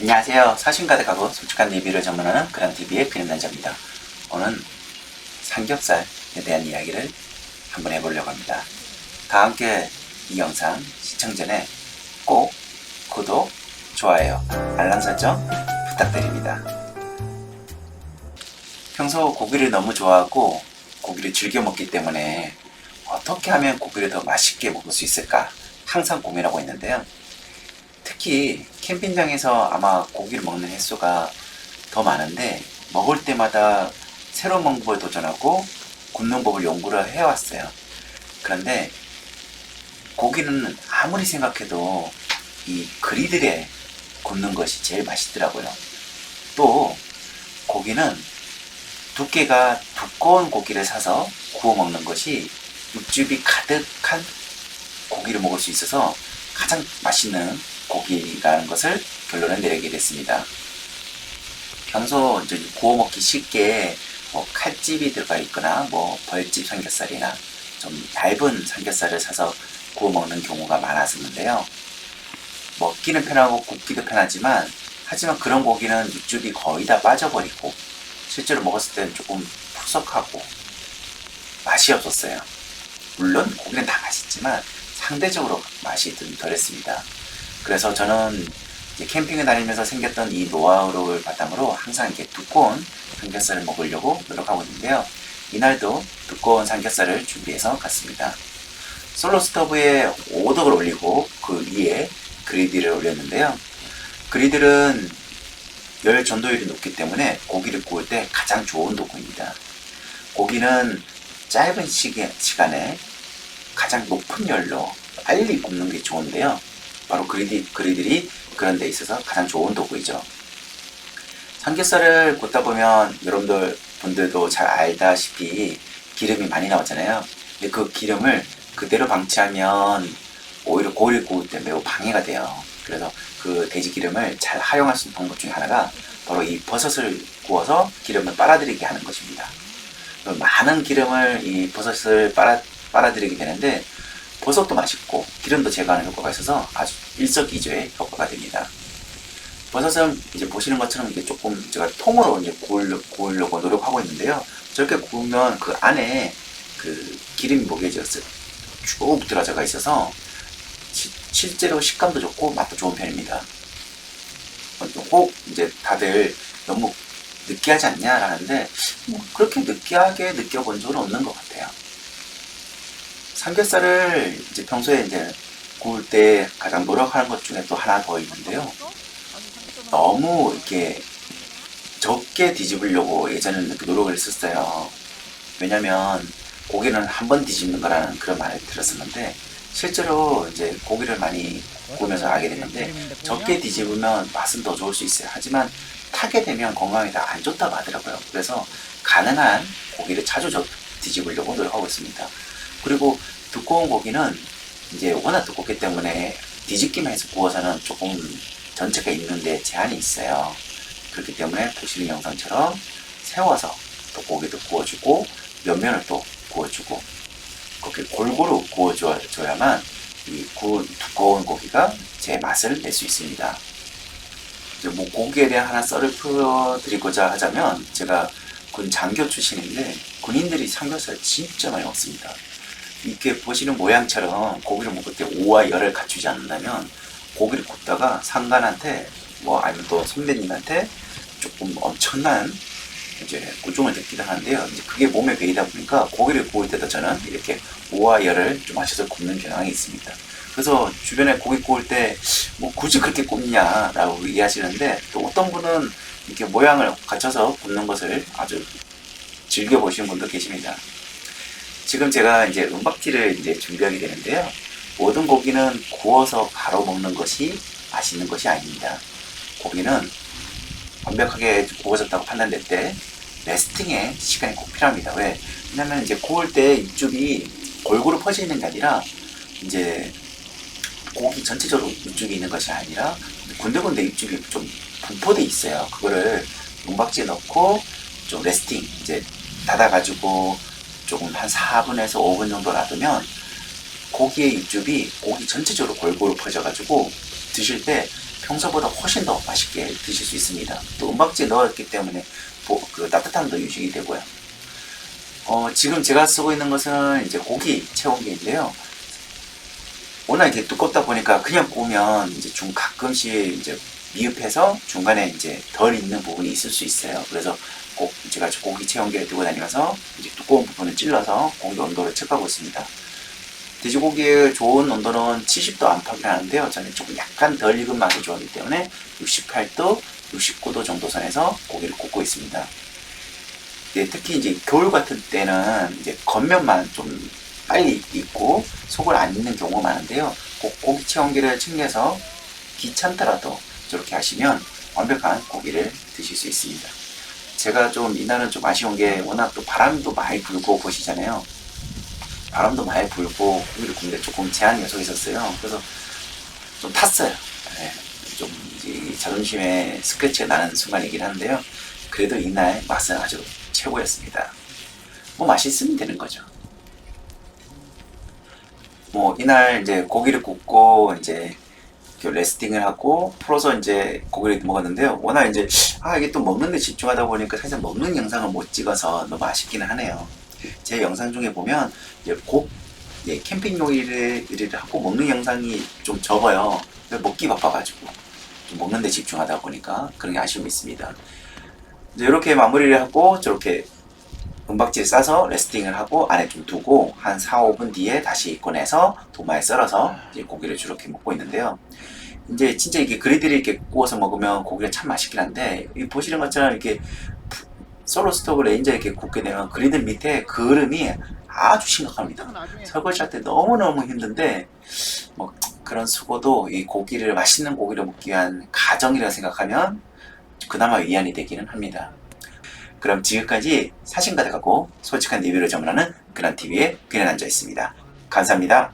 안녕하세요. 사심 가득하고 솔직한 리뷰를 전문하는 그랑TV의 그린남자입니다. 오늘 삼겹살에 대한 이야기를 한번 해보려고 합니다. 다 함께 이 영상 시청 전에 꼭 구독, 좋아요, 알람 설정 부탁드립니다. 평소 고기를 너무 좋아하고 고기를 즐겨 먹기 때문에 어떻게 하면 고기를 더 맛있게 먹을 수 있을까 항상 고민하고 있는데요. 특히 캠핑장에서 아마 고기를 먹는 횟수가 더 많은데 먹을 때마다 새로운 방법을 도전하고 굽는 법을 연구를 해왔어요. 그런데 고기는 아무리 생각해도 이 그리들에 굽는 것이 제일 맛있더라고요. 또 고기는 두께가 두꺼운 고기를 사서 구워 먹는 것이 육즙이 가득한 고기를 먹을 수 있어서 가장 맛있는 고기라는 것을 결론을 내리게 됐습니다. 평소 이제 구워 먹기 쉽게 뭐 칼집이 들어가 있거나 뭐 벌집 삼겹살이나 좀 얇은 삼겹살을 사서 구워 먹는 경우가 많았었는데요. 먹기는 편하고 굽기도 편하지만 하지만 그런 고기는 육즙이 거의 다 빠져버리고 실제로 먹었을 때는 조금 푸석하고 맛이 없었어요. 물론 고기는 다 맛있지만 상대적으로 맛이 좀 덜했습니다. 그래서 저는 캠핑을 다니면서 생겼던 이 노하우를 바탕으로 항상 이렇게 두꺼운 삼겹살을 먹으려고 노력하고 있는데요. 이날도 두꺼운 삼겹살을 준비해서 갔습니다. 솔로 스토브에 오덕을 올리고 그 위에 그리드를 올렸는데요. 그리들은 열 전도율이 높기 때문에 고기를 구울 때 가장 좋은 도구입니다. 고기는 짧은 시기, 시간에 가장 높은 열로 빨리 굽는 게 좋은데요. 바로 그리드, 그리들이 그런 데 있어서 가장 좋은 도구이죠. 삼겹살을 굽다 보면 여러분들 분들도 잘 알다시피 기름이 많이 나오잖아요. 근데 그 기름을 그대로 방치하면 오히려 고기를 구울 때 매우 방해가 돼요. 그래서 그 돼지 기름을 잘 활용할 수 있는 방법 중에 하나가 바로 이 버섯을 구워서 기름을 빨아들이게 하는 것입니다. 많은 기름을 이 버섯을 빨아, 빨아들이게 되는데 버섯도 맛있고 기름도 제거하는 효과가 있어서 아주 일석이조의 효과가 됩니다. 버섯은 이제 보시는 것처럼 이게 조금 제가 통으로 이제 구우려, 구우려고 노력하고 있는데요. 저렇게 구우면 그 안에 그 기름이 목여져서 쭉 들어가 있어서 시- 실제로 식감도 좋고 맛도 좋은 편입니다. 꼭 이제 다들 너무 느끼하지 않냐라는데 뭐 그렇게 느끼하게 느껴본 적은 없는 것 같아요. 삼겹살을 이제 평소에 이제 구울 때 가장 노력하는 것 중에 또 하나 더 있는데요. 너무 이렇게 적게 뒤집으려고 예전에는 이렇게 노력을 했었어요. 왜냐면 고기는 한 번 뒤집는 거라는 그런 말을 들었었는데 실제로 이제 고기를 많이 구우면서 알게 됐는데 적게 뒤집으면 맛은 더 좋을 수 있어요. 하지만 타게 되면 건강에 다 안 좋다고 하더라고요. 그래서 가능한 고기를 자주 저- 뒤집으려고 노력하고 있습니다. 그리고 두꺼운 고기는 이제 워낙 두껍기 때문에 뒤집기만 해서 구워서는 조금 전체가 익는데 제한이 있어요. 그렇기 때문에 보시는 영상처럼 세워서 또 고기도 구워주고 옆면을 또 구워주고 그렇게 골고루 구워줘야만 이 구운 두꺼운 고기가 제 맛을 낼 수 있습니다. 이제 뭐 고기에 대한 하나 썰을 풀어드리고자 하자면 제가 군 장교 출신인데 군인들이 삼겹살 진짜 많이 먹습니다. 이렇게 보시는 모양처럼 고기를 먹을 때 오와 열을 갖추지 않는다면 고기를 굽다가 상관한테 뭐 아니면 또 선배님한테 조금 엄청난 이제 고통을 듣기도 하는데요. 이제 그게 몸에 배이다 보니까 고기를 구울 때도 저는 이렇게 오와 열을 좀 마셔서 굽는 경향이 있습니다. 그래서 주변에 고기 구울 때 뭐 굳이 그렇게 굽냐라고 얘기하시는데 또 어떤 분은 이렇게 모양을 갖춰서 굽는 것을 아주 즐겨 보시는 분도 계십니다. 지금 제가 이제 은박지를 이제 준비하게 되는데요. 모든 고기는 구워서 바로 먹는 것이 맛있는 것이 아닙니다. 고기는 완벽하게 구워졌다고 판단될 때 레스팅에 시간이 꼭 필요합니다. 왜? 왜냐면 이제 구울 때 육즙이 골고루 퍼져 있는 게 아니라 이제 고기 전체적으로 육즙이 있는 것이 아니라 군데군데 육즙이 좀 분포돼 있어요. 그거를 용박지에 넣고 좀 레스팅 이제 닫아가지고 조금 한 4분에서 5분 정도 놔두면 고기의 육즙이 고기 전체적으로 골고루 퍼져가지고 드실 때 평소보다 훨씬 더 맛있게 드실 수 있습니다. 또 은박지에 넣었기 때문에 보- 그 따뜻함도 유지가 되고요. 어, 지금 제가 쓰고 있는 것은 이제 고기 체온계인데요. 워낙 이렇게 두껍다 보니까 그냥 구우면 이제 중 가끔씩 이제 미흡해서 중간에 이제 덜 익는 부분이 있을 수 있어요. 그래서 꼭 제가 고기 체온계를 들고 다니면서 이제 두꺼운 부분을 찔러서 고기 온도를 체크하고 있습니다. 돼지고기의 좋은 온도는 70도 안팎이 하는데요. 저는 조금 약간 덜 익은 맛을 좋아하기 때문에 68도, 69도 정도 선에서 고기를 굽고 있습니다. 예, 특히 이제 겨울 같은 때는 이제 겉면만 좀 빨리 익고 속을 안 익는 경우가 많은데요. 꼭 고기 체온계를 챙겨서 귀찮더라도 저렇게 하시면 완벽한 고기를 드실 수 있습니다. 제가 좀 이날은 좀 아쉬운 게 워낙 또 바람도 많이 불고 보시잖아요. 바람도 많이 불고 고기를 굽는데 조금 제한이 계속 있었어요. 그래서 좀 탔어요. 네, 좀 자존심에 스크래치가 나는 순간이긴 한데요. 그래도 이날 맛은 아주 최고였습니다. 뭐 맛있으면 되는 거죠. 뭐 이날 이제 고기를 굽고 이제 레스팅을 하고 풀어서 이제 고기를 먹었는데요. 워낙 이제 아 이게 또 먹는 데 집중하다 보니까 사실 먹는 영상을 못 찍어서 너무 아쉽기는 하네요. 제 영상 중에 보면 이제 곡 예, 캠핑 요리를 하고 먹는 영상이 좀 적어요. 먹기 바빠가지고 좀 먹는 데 집중하다 보니까 그런 게 아쉬움이 있습니다. 이제 이렇게 마무리를 하고 저렇게 은박지에 싸서 레스팅을 하고 안에 좀 두고 한 4, 5분 뒤에 다시 꺼내서 도마에 썰어서 이제 고기를 저렇게 먹고 있는데요. 이제 진짜 이게 그리들이 이렇게 구워서 먹으면 고기가 참 맛있긴 한데 이 보시는 것처럼 이렇게 솔로 스토브 레인저에 이렇게 굽게 되면 그리들 밑에 그름이 아주 심각합니다. 설거지할 때 너무너무 힘든데 뭐 그런 수고도 이 고기를 맛있는 고기를 먹기 위한 가정이라 생각하면 그나마 위안이 되기는 합니다. 그럼 지금까지 사진가 돼가고 솔직한 리뷰를 전문하는 그란TV의 그냥 앉아 있습니다. 감사합니다.